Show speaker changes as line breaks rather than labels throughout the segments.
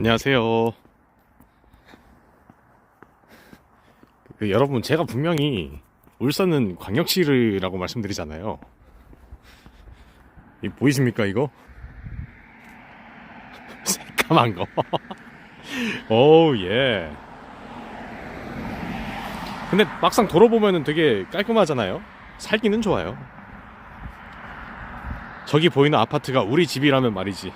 안녕하세요. 그, 여러분, 제가 분명히 울산은 광역시라고 말씀드리잖아요. 이 보이십니까, 이거? 새까만 거. 오우, 예. 근데 막상 보면은 되게 깔끔하잖아요. 살기는 좋아요. 저기 보이는 아파트가 우리 집이라면 말이지.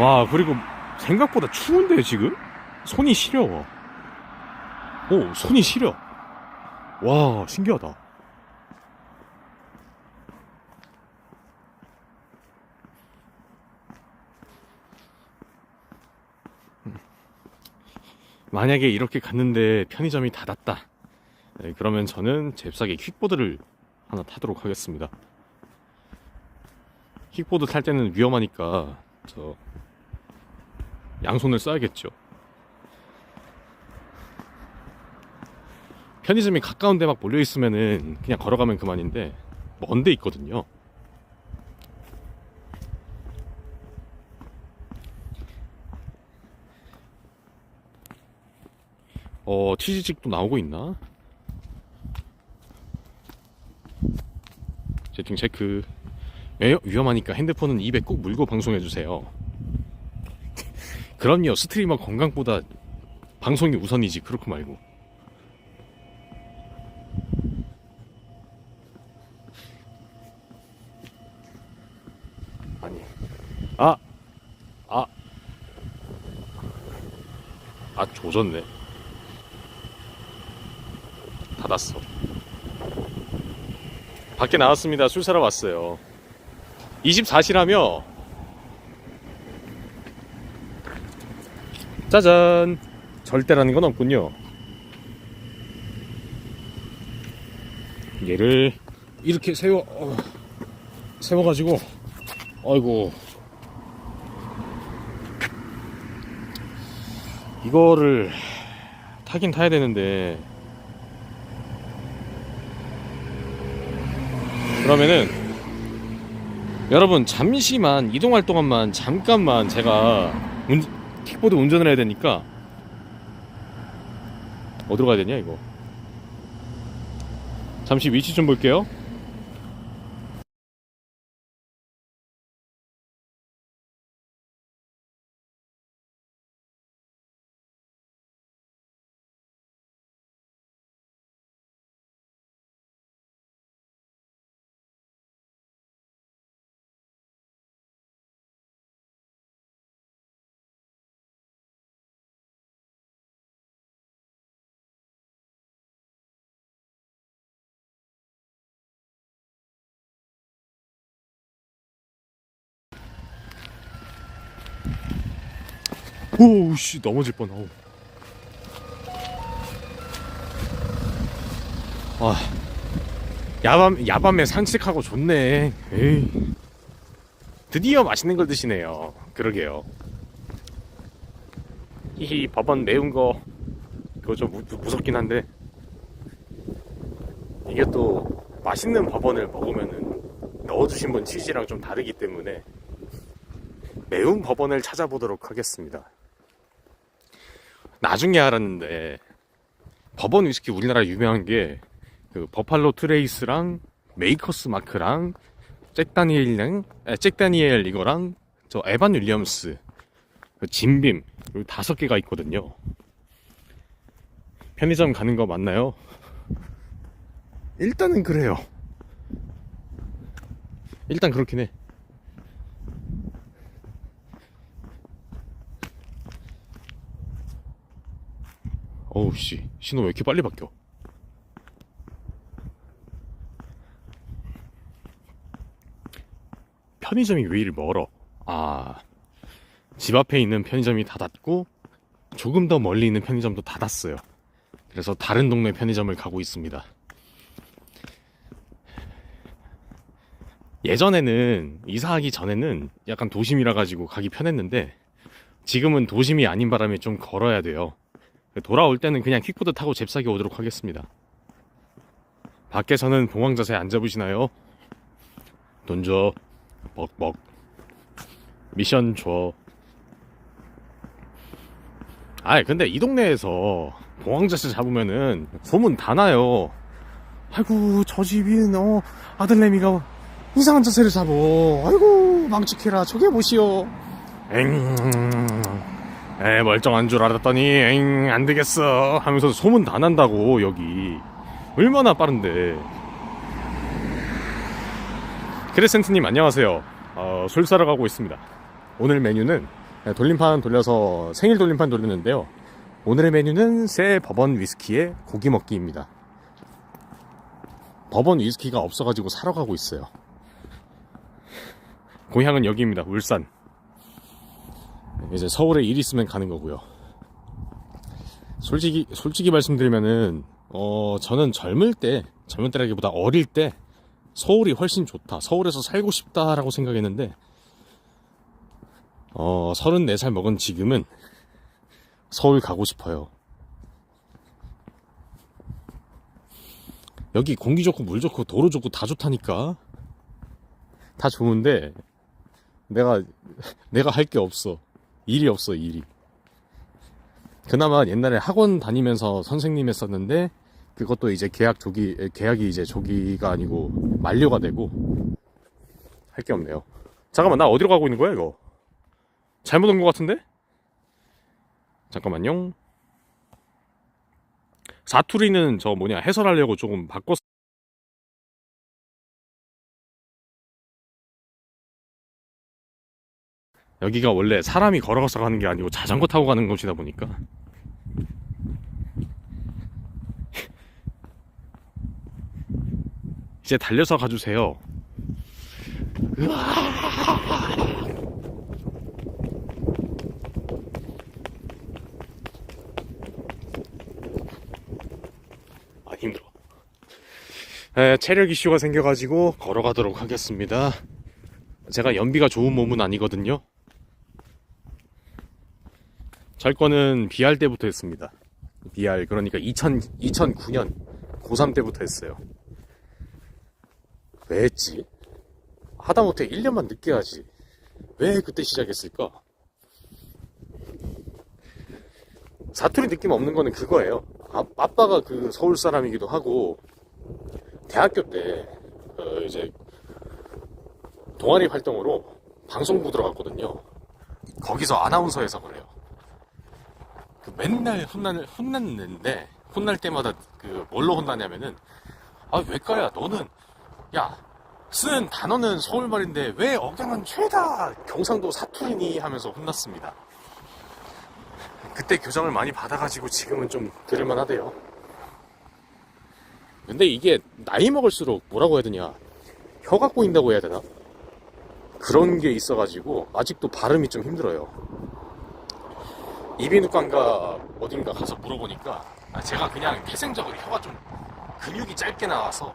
와, 그리고 생각보다 추운데, 지금? 손이 시려. 오, 손이 시려. 와, 신기하다. 음. 만약에 이렇게 갔는데 편의점이 닫았다. 네, 그러면 저는 잽싸게 퀵보드를 하나 타도록 하겠습니다. 킥보드 탈 때는 위험하니까 저 양손을 써야겠죠. 편의점이 가까운 데 막 몰려 있으면은 그냥 걸어가면 그만인데 먼 데 있거든요. 어, 치즈직도 나오고 있나? 채팅 체크. 예, 위험하니까 핸드폰은 입에 꼭 물고 방송해주세요. 그럼요, 스트리머 건강보다 방송이 우선이지, 그렇고 말고. 아니, 아, 아, 아, 조졌네. 닫았어. 밖에 나왔습니다. 술 사러 왔어요. 24시라며? 짜잔! 절대라는 건 없군요. 얘를 이렇게 세워, 어, 세워 가지고, 아이고. 이거를 타긴 타야 되는데, 그러면은 여러분 잠시만 이동할 동안만 잠깐만 제가 운, 킥보드 운전을 해야 되니까 어디로 가야 되냐 이거? 잠시 위치 좀 볼게요 오우씨 넘어질 뻔 어우. 와 야밤 야밤에 산책하고 좋네. 에이. 드디어 맛있는 걸 드시네요. 그러게요. 히히 법원 매운 거 그거 좀 무, 무섭긴 한데. 이게 또 맛있는 법원을 먹으면은 넣어주신 분 치즈랑 좀 다르기 때문에 매운 법원을 찾아보도록 하겠습니다. 나중에 알았는데 버번 위스키 우리나라 유명한 게 그 버팔로 트레이스랑 메이커스 마크랑 잭 다니엘이랑 아, 잭 다니엘 이거랑 저 에반 윌리엄스 그 진빔 이 다섯 개가 있거든요. 편의점 가는 거 맞나요? 일단은 그래요. 일단 그렇긴 해. 어우 씨. 신호 왜 이렇게 빨리 바뀌어? 편의점이 왜 이리 멀어? 아 집 앞에 있는 편의점이 닫았고 조금 더 멀리 있는 편의점도 닫았어요. 그래서 다른 동네 편의점을 가고 있습니다. 예전에는 이사하기 전에는 약간 도심이라 가지고 가기 편했는데 지금은 도심이 아닌 바람에 좀 걸어야 돼요 돌아올 때는 그냥 킥보드 타고 잽싸게 오도록 하겠습니다. 밖에서는 봉황 자세 안 잡으시나요? 던져 벅벅 미션 줘. 아이, 근데 이 동네에서 봉황자씨 잡으면은 소문 다 나요. 아이고, 저 집이, 어, 아들내미가 이상한 자세를 잡어. 아이고, 망측해라. 저게 뭐시오. 엥, 에, 멀쩡한 줄 알았더니, 엥, 안 되겠어. 하면서 소문 다 난다고, 여기. 얼마나 빠른데. 크레센트님, 안녕하세요. 어, 술 사러 가고 있습니다. 오늘 메뉴는 돌림판 돌려서 생일 돌림판 돌렸는데요. 오늘의 메뉴는 새 버번 위스키의 고기 먹기입니다. 버번 위스키가 없어가지고 사러 가고 있어요. 고향은 여기입니다. 울산. 이제 서울에 일 있으면 가는 거고요. 솔직히 솔직히 말씀드리면은 어 저는 젊을 때 젊을 때라기보다 어릴 때 서울이 훨씬 좋다. 서울에서 살고 싶다라고 생각했는데 어 34살 먹은 지금은 서울 가고 싶어요. 여기 공기 좋고 물 좋고 도로 좋고 다 좋다니까. 다 좋은데 내가 내가 할 게 없어. 일이 없어, 일이. 그나마 옛날에 학원 다니면서 선생님 했었는데 그것도 이제 계약 조기 에, 계약이 이제 조기가 아니고 만료가 되고 할 게 없네요. 잠깐만 나 어디로 가고 있는 거야 이거? 잘못 온 것 같은데? 잠깐만요. 사투리는 저 뭐냐 해설하려고 조금 바꿨. 여기가 원래 사람이 걸어가서 가는 게 아니고 자전거 타고 가는 곳이다 보니까 이제 달려서 가주세요. 아 힘들어. 에, 체력 이슈가 생겨가지고 걸어가도록 하겠습니다. 제가 연비가 좋은 몸은 아니거든요. 절 거는 BR 때부터 했습니다. BR 그러니까 2000, 2009년 고3 때부터 했어요. 왜 했지? 하다못해 1년만 늦게 하지. 왜 그때 시작했을까? 사투리 느낌 없는 거는 그거예요. 아, 아빠가 그 서울 사람이기도 하고 대학교 때 어, 이제 동아리 활동으로 방송부 들어갔거든요. 거기서 아나운서에서 그래요. 그 맨날 혼날 혼났는데 혼날 때마다 그 뭘로 혼나냐면은 아 외과야 너는 야 쓰는 단어는 서울말인데 왜 억양은 죄다 경상도 사투리니 하면서 혼났습니다. 그때 교정을 많이 받아가지고 지금은 좀 들을만 하대요. 근데 이게 나이 먹을수록 뭐라고 해야 되냐 혀가 꼬인다고 해야 되나 그런 게 있어가지고 아직도 발음이 좀 힘들어요. 이비인후과인가 어딘가 가서 물어보니까 아, 제가 그냥 태생적으로 혀가 좀 근육이 짧게 나와서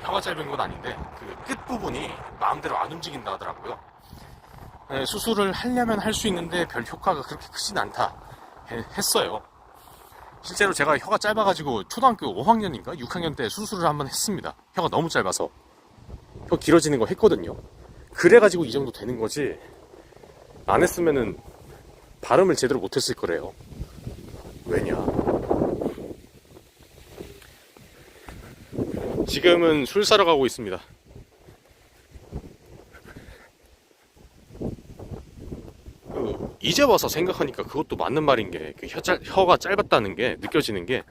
혀가 짧은 건 아닌데 그 끝부분이 마음대로 안 움직인다 하더라고요. 네, 수술을 하려면 할 수 있는데 별 효과가 그렇게 크진 않다 해- 했어요. 실제로 제가 혀가 짧아가지고 초등학교 5학년인가 6학년 때 수술을 한번 했습니다. 혀가 너무 짧아서 혀 길어지는 거 했거든요. 그래가지고 이 정도 되는 거지 안 했으면은 발음을 제대로 못했을 거래요. 왜냐? 지금은 술 사러 가고 있습니다. 그, 이제 와서 생각하니까 그것도 맞는 말인 게, 그 혀가 짧았다는 게 느껴지는 게,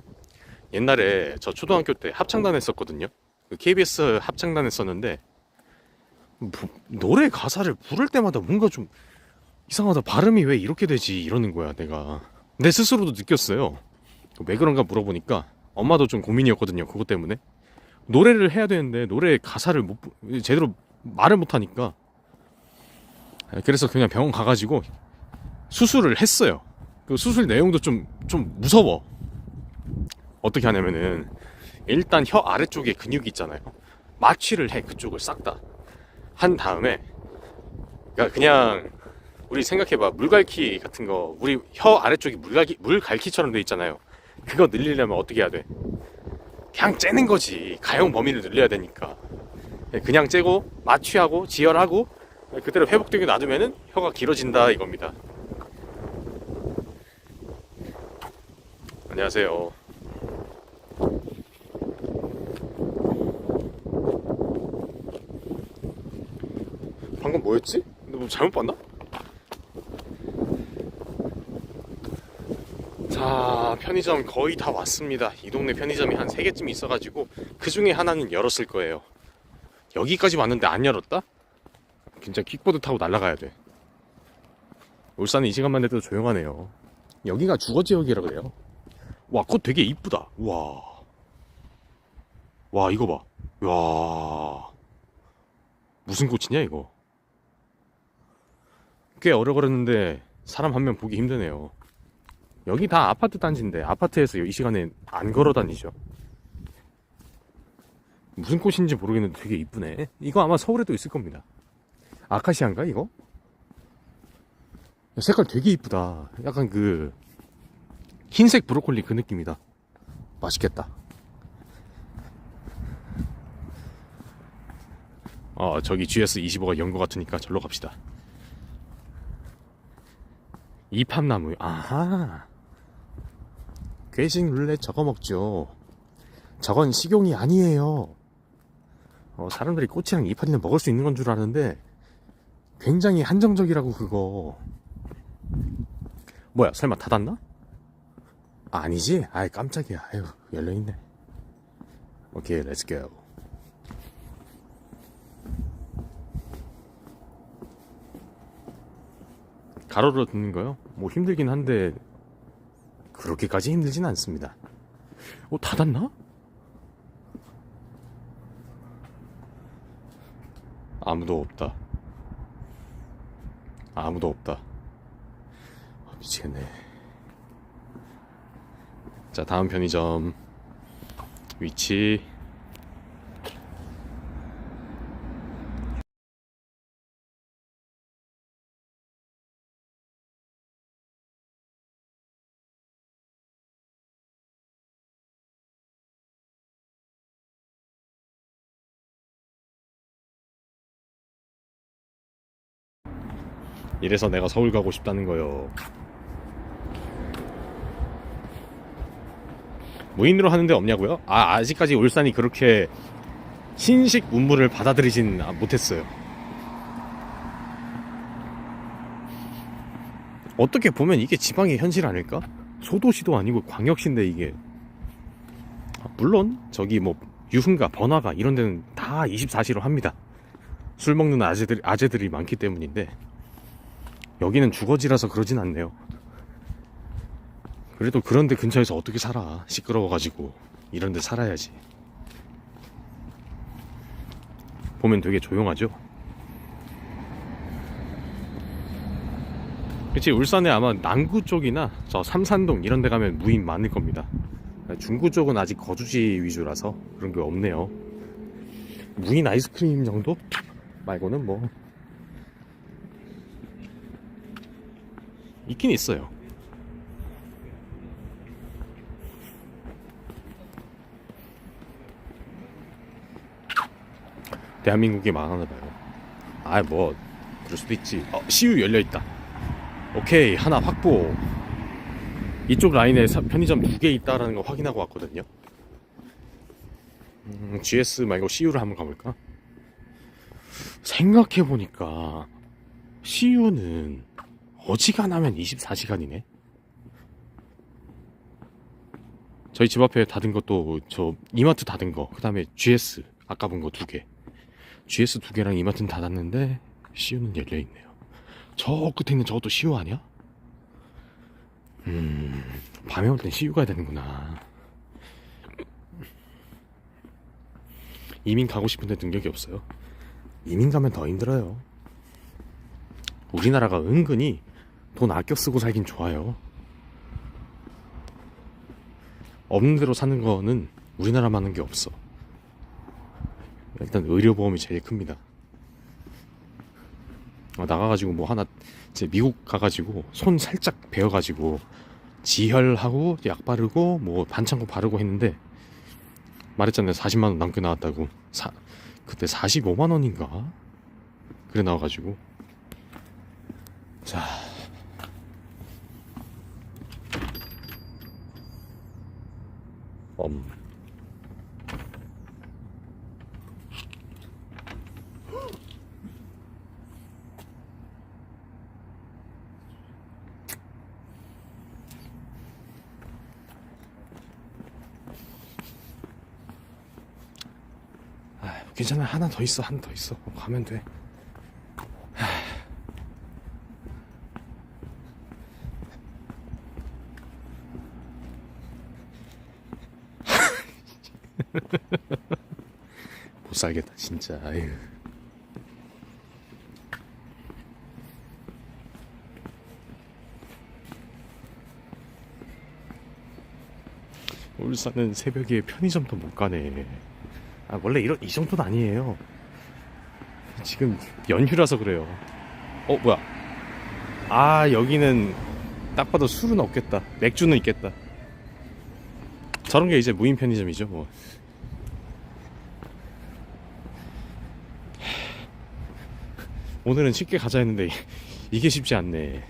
옛날에 저 초등학교 때 합창단 했었거든요. 그 KBS 합창단 했었는데, 뭐, 노래 가사를 부를 때마다 뭔가 좀 이상하다. 발음이 왜 이렇게 되지? 이러는 거야, 내가. 내 스스로도 느꼈어요. 왜 그런가 물어보니까 엄마도 좀 고민이었거든요. 그것 때문에. 노래를 해야 되는데 노래 가사를 못 부- 제대로 말을 못 하니까 그래서 그냥 병원 가가지고 수술을 했어요. 그 수술 내용도 좀 좀 무서워. 어떻게 하냐면은 일단 혀 아래쪽에 근육이 있잖아요. 마취를 해 그쪽을 싹 다. 한 다음에 그러니까 그냥 우리 생각해봐 물갈퀴 같은 거 우리 혀 아래쪽이 물갈퀴 물갈퀴처럼 돼 있잖아요. 그거 늘리려면 어떻게 해야 돼? 그냥 째는 거지. 가용 범위를 늘려야 되니까. 그냥 째고 마취하고 지혈하고 그대로 회복되게 놔두면은 혀가 길어진다 이겁니다. 안녕하세요. 방금 뭐였지? 근데 뭐 잘못 봤나? 자, 편의점 거의 다 왔습니다. 이 동네 편의점이 한 3개쯤 있어가지고 그 중에 하나는 열었을 거예요. 여기까지 왔는데 안 열었다? 진짜 킥보드 타고 날아가야 돼. 울산은 이 시간만 돼도 조용하네요. 여기가 주거지역이라 그래요. 와, 꽃 되게 이쁘다. 와. 와, 이거 봐. 와. 무슨 꽃이냐, 이거? 꽤 걸었는데 사람 한 명 보기 힘드네요. 여기 다 아파트 단지인데 아파트에서 이 시간에 안 걸어 다니죠. 무슨 꽃인지 모르겠는데 되게 이쁘네. 이거 아마 서울에도 있을 겁니다. 아카시아인가 이거? 야, 색깔 되게 이쁘다. 약간 그 흰색 브로콜리 그 느낌이다. 맛있겠다. 어 저기 GS25가 연것 같으니까 절로 갑시다. 이팝나무 아하 괴식 룰렛 저거 먹죠 저건 식용이 아니에요 어, 사람들이 꽃이랑 이파리는 먹을 수 있는 건 줄 아는데 굉장히 한정적이라고 그거 뭐야 설마 닫았나? 아, 아니지? 아이 깜짝이야 아유 열려있네 오케이 렛츠고 가로로 듣는 거요? 뭐 힘들긴 한데 그렇게까지 힘들진 않습니다. 어 닫았나? 아무도 없다. 아무도 없다. 아, 미치겠네. 자 다음 편의점 위치 이래서 내가 서울 가고 싶다는 거요. 무인으로 하는데 없냐고요? 아 아직까지 울산이 그렇게 신식 운무를 받아들이진 못했어요. 어떻게 보면 이게 지방의 현실 아닐까? 소도시도 아니고 광역시인데 이게 아, 물론 저기 뭐 유흥가 번화가 이런 데는 다 24시로 합니다. 술 먹는 아재들, 아재들이 많기 때문인데 여기는 주거지라서 그러진 않네요. 그래도 그런데 근처에서 어떻게 살아? 시끄러워가지고 이런데 살아야지. 보면 되게 조용하죠. 그치 울산에 아마 남구 쪽이나 저 삼산동 이런 데 가면 무인 많을 겁니다. 중구 쪽은 아직 거주지 위주라서 그런 게 없네요. 무인 아이스크림 정도 말고는 뭐 있긴 있어요. 대한민국이 망하나 봐요. 아, 뭐, 그럴 수도 있지. 어, CU 열려 있다. 오케이, 하나 확보. 이쪽 라인에 사- 편의점 두 개 있다라는 거 확인하고 왔거든요. 음, GS 말고 CU를 한번 가볼까? 생각해보니까, CU는 어지간하면 24시간이네. 저희 집 앞에 닫은 것도 저 이마트 닫은 거, 그 다음에 GS 아까 본 거 두 개. GS 두 개랑 이마트는 닫았는데 CU는 열려 있네요. 저 끝에 있는 저것도 CU 아니야? 음, 밤에 올 땐 CU 가야 되는구나. 이민 가고 싶은데 능력이 없어요. 이민 가면 더 힘들어요. 우리나라가 은근히 돈 아껴 쓰고 살긴 좋아요. 없는 대로 사는 거는 우리나라만한 게 없어. 일단 의료보험이 제일 큽니다. 아, 나가가지고 뭐 하나 이제 미국 가가지고 손 살짝 베어가지고 지혈하고 약 바르고 뭐 반창고 바르고 했는데 말했잖아요 40만 원 남게 나왔다고 사, 그때 45만 원인가 그래 나와가지고 자 엄. 아, 괜찮아. 하나 더 있어. 하나 더 있어 어, 가면 돼 못 살겠다 진짜. 아유. 울산은 새벽에 편의점도 못 가네. 아 원래 이런 이 정도는 아니에요. 지금 연휴라서 그래요. 어 뭐야? 아 여기는 딱 봐도 술은 없겠다. 맥주는 있겠다. 저런 게 이제 무인 편의점이죠 뭐 오늘은 쉽게 가자 했는데 이게 쉽지 않네.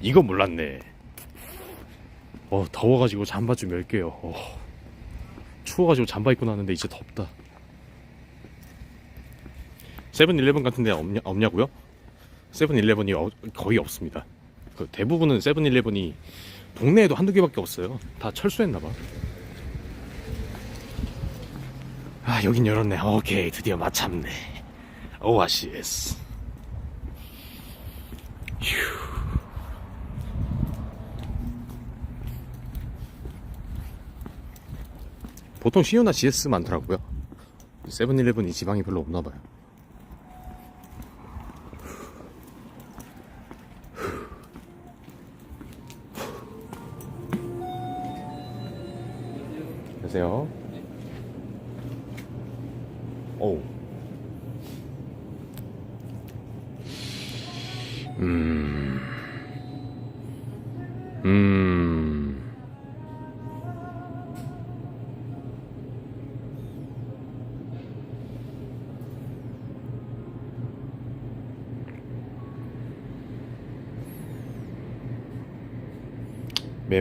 이거 몰랐네. 어 더워가지고 잠바 좀 열게요. 어, 추워가지고 잠바 입고 나왔는데 이제 덥다. 세븐일레븐 같은 데 없냐, 없냐고요? 세븐일레븐이 어- 거의 없습니다. 그 대부분은 세븐일레븐이 동네에도 한두 개밖에 없어요. 다 철수했나봐. 아 여긴 열었네. 오케이 드디어 마참네. 오아시스 휴. 보통 시오나 GS 많더라고요 세븐일레븐이 지방이 별로 없나봐요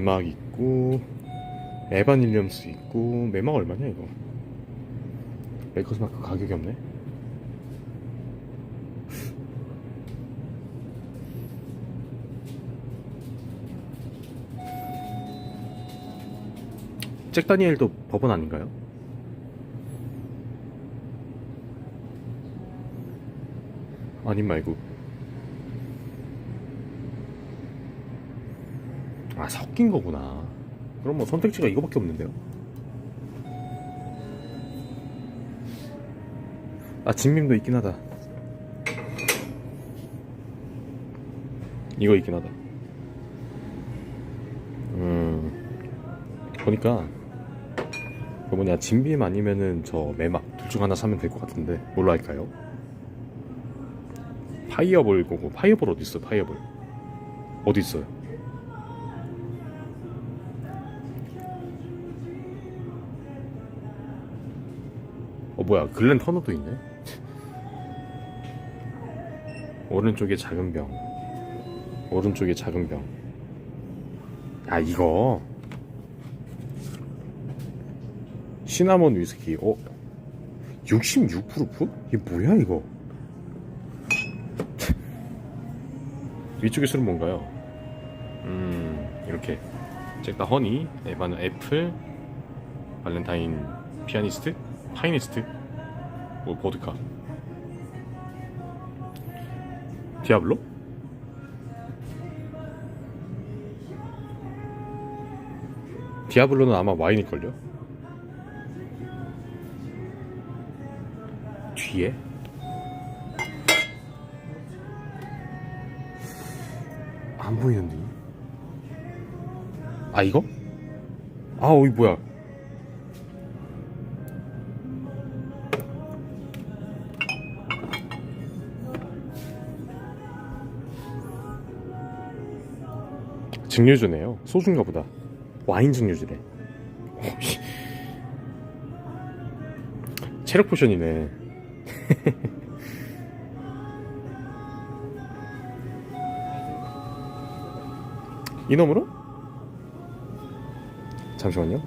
매막 있고 에반 윌리엄스 있고 매막 얼마냐 이거? 메이커스 마크 가격이 없네? 잭 다니엘도 법원 아닌가요? 아님 말고 아 섞인 거구나. 그럼 뭐 선택지가 이거밖에 없는데요? 아 진밈도 있긴 하다. 이거 있긴 하다. 음 보니까 그 뭐냐 진빔 아니면은 저 매막 둘 중 하나 사면 될 것 같은데 뭘로 할까요? 파이어볼 거고 파이어볼 어디 있어 파이어볼. 어디 있어요? 어 뭐야 글렌 터너도 있네? 오른쪽에 작은 병. 오른쪽에 작은 병아 이거. 시나몬 위스키. 어? 66 프루프? 이게 뭐야 이거? 위쪽의 술은 뭔가요? 음 이렇게. 잭다 허니 에바는 애플 발렌타인 피아니스트 파이니스트 뭐 보드카 디아블로? 디아블로는 아마 와인일걸요? 뒤에? 안 보이는데 아 이거? 아 어이 뭐야 증류주네요. 소주인가 보다. 와인 증류주래. 체력 포션이네. 이놈으로? 잠시만요.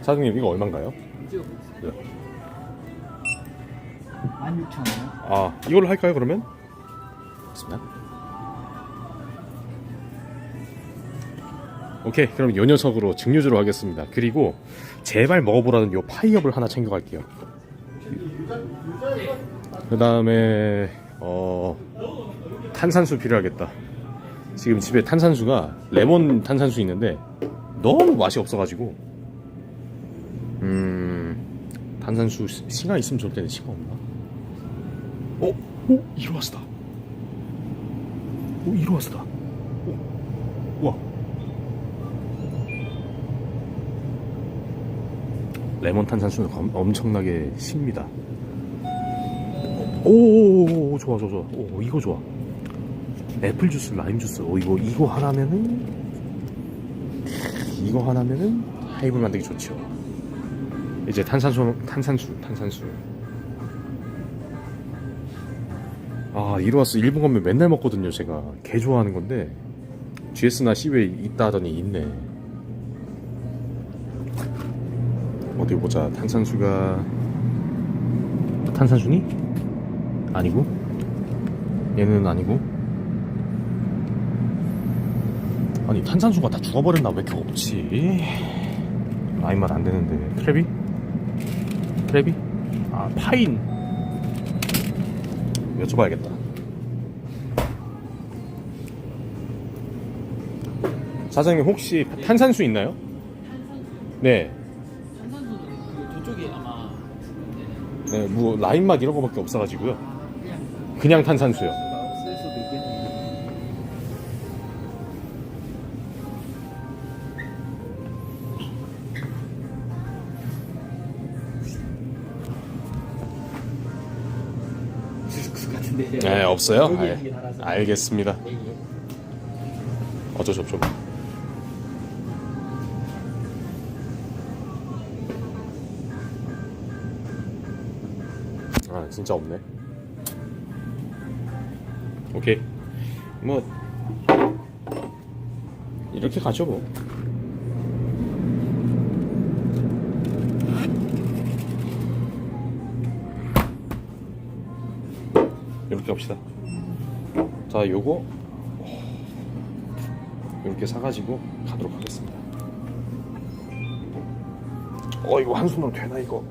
사장님 이거 얼만가요?
16,000원
아 이걸로 할까요 그러면? 좋습니다. 오케이 그럼 요 녀석으로 증류주로 하겠습니다. 그리고 제발 먹어보라는 요 파이업을 하나 챙겨갈게요. 그 다음에 어 탄산수 필요하겠다. 지금 집에 탄산수가 레몬 탄산수 있는데 너무 맛이 없어가지고 음 탄산수 시- 시가 있으면 좋을 텐데 시가 없나? 어? 오? 이로와스다. 오, 이로와스다. 오, 우와. 레몬 탄산수는 엄- 엄청나게 씁니다. 오, 좋아, 좋아, 좋아. 오, 이거 좋아. 애플 주스, 라임 주스. 오, 이거, 이거 하나면은, 이거 하나면은 하이볼 만들기 좋죠. 이제 탄산수, 탄산수, 탄산수. 아 이로와스 일본 가면 맨날 먹거든요 제가 개 좋아하는 건데 GS나 C웨이 있다 하더니 있네 어디 보자 탄산수가 탄산수니? 아니고 얘는 아니고 아니 탄산수가 다 죽어버렸나 왜 이렇게 없지 라인 맛 안되는데 트레비? 트레비? 아 파인 여쭤봐야겠다. 사장님 혹시 탄산수 있나요? 네. 네, 뭐맛 이런 거밖에 없어가지고요.
그냥
탄산수요.
네,
없어요. 알,
여기 달아서.
알겠습니다.
여기.
어쩔 수 없죠. 진짜 없네. 오케이. 뭐 이렇게 가죠 뭐. 이렇게 갑시다. 자, 요거 이렇게 사가지고 가도록 하겠습니다. 어, 이거 한숨만 되나 이거?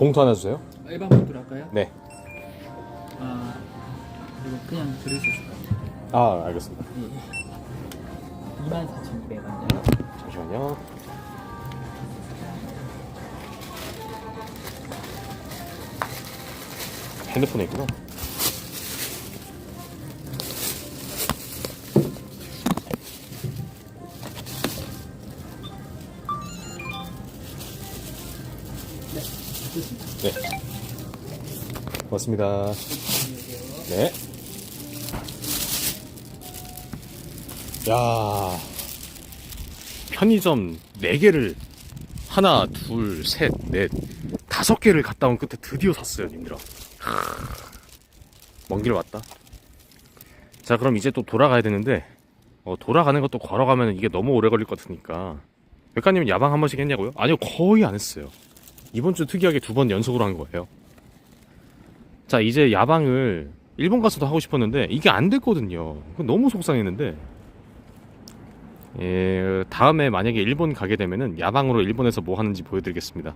봉투 하나 주세요.
일반 분들 할까요?
네.
아 이거 그냥 들으셨을까요?
아, 알겠습니다.
예. 24,200원이요.
잠시만요. 핸드폰에 있구나. 고맙습니다. 네. 야. 편의점 4개를 하나, 둘, 셋, 넷, 다섯 개를 갔다 온 끝에 드디어 샀어요, 님들아. 먼길 왔다. 자, 그럼 이제 또 돌아가야 되는데, 어, 돌아가는 것도 걸어가면 이게 너무 오래 걸릴 것 같으니까. 백가님은 야방 한 번씩 했냐고요? 아니요, 거의 안 했어요. 이번 주 특이하게 두 번 연속으로 한 거예요. 자, 이제 야방을 일본 가서도 하고 싶었는데, 이게 안 됐거든요. 너무 속상했는데, 예, 다음에 만약에 일본 가게 되면은 야방으로 일본에서 뭐 하는지 보여드리겠습니다.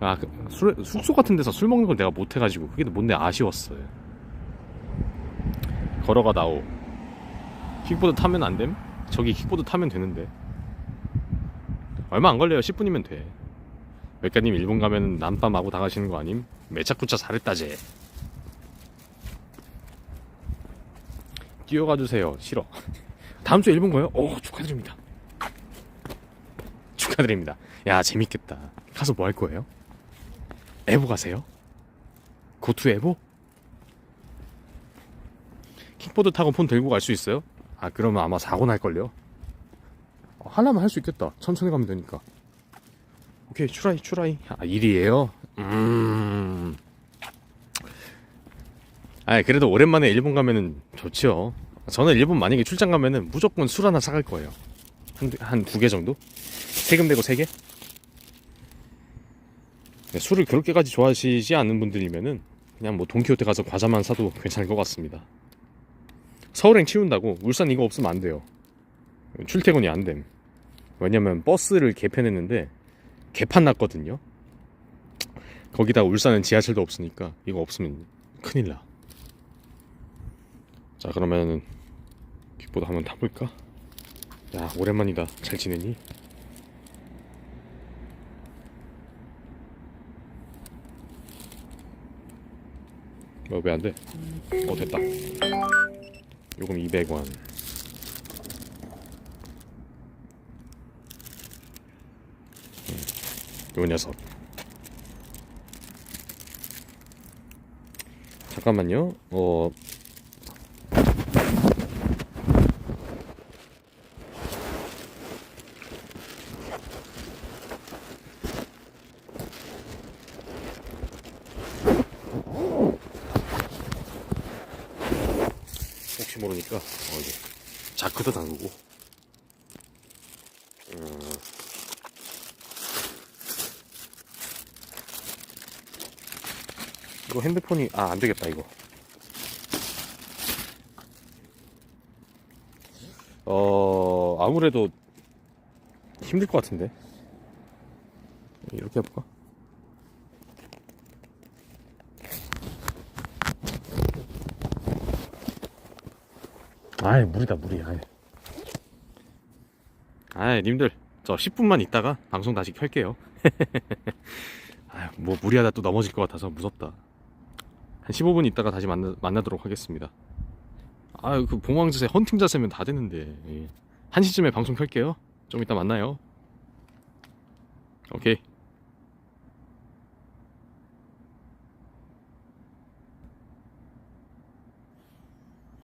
아, 그 술, 숙소 같은 데서 술 먹는 걸 내가 못 해가지고 그게 뭔데 아쉬웠어요. 걸어가 나오. 킥보드 타면 안 됨? 저기 킥보드 타면 되는데. 얼마 안 걸려요. 10분이면 돼. 백가님 일본 가면 남밤하고 당하시는 거 아님? 매차쿠차 잘했다제. 뛰어가 주세요. 싫어. 다음 주에 일본 가요? 오 축하드립니다. 축하드립니다. 야 재밌겠다. 가서 뭐 할 거예요? 에보 가세요? 고투 에보? 킥보드 타고 폰 들고 갈 수 있어요? 아 그러면 아마 사고 날걸요? 하나만 할 수 있겠다. 천천히 가면 되니까. 오케이, 추라이, 추라이. 아, 일이에요? 음. 아, 그래도 오랜만에 일본 가면은 좋지요. 저는 일본 만약에 출장 가면은 무조건 술 하나 사갈 거예요. 한 두 개 정도? 세금 내고 세 개? 네, 술을 그렇게까지 좋아하시지 않는 분들이면은 그냥 뭐 돈키호테 가서 과자만 사도 괜찮을 것 같습니다. 서울행 치운다고 울산 이거 없으면 안 돼요. 출퇴근이 안 됨. 왜냐면 버스를 개편했는데 개판 났거든요. 거기다 울산은 지하철도 없으니까 이거 없으면 큰일 나. 자 그러면은 킥보드 한번 타볼까? 야 오랜만이다. 잘 지내니? 어, 왜 안 돼? 어, 됐다. 요금 200원. 요 녀석. 잠깐만요. 어. 혹시 모르니까 어 이제 자크도 담그고. 음. 이거 핸드폰이 아 안 되겠다 이거. 어 아무래도 힘들 것 같은데. 이렇게 해볼까? 아이 무리다 무리 아이 아이 님들 저 10분만 있다가 방송 다시 켤게요. 아유 뭐 무리하다 또 넘어질 것 같아서 무섭다. 한 15분 있다가 다시 만나, 만나도록 하겠습니다. 아유 그 봉황 자세 헌팅 자세면 다 되는데. 예. 1시쯤에 방송 켤게요. 좀 이따 만나요. 오케이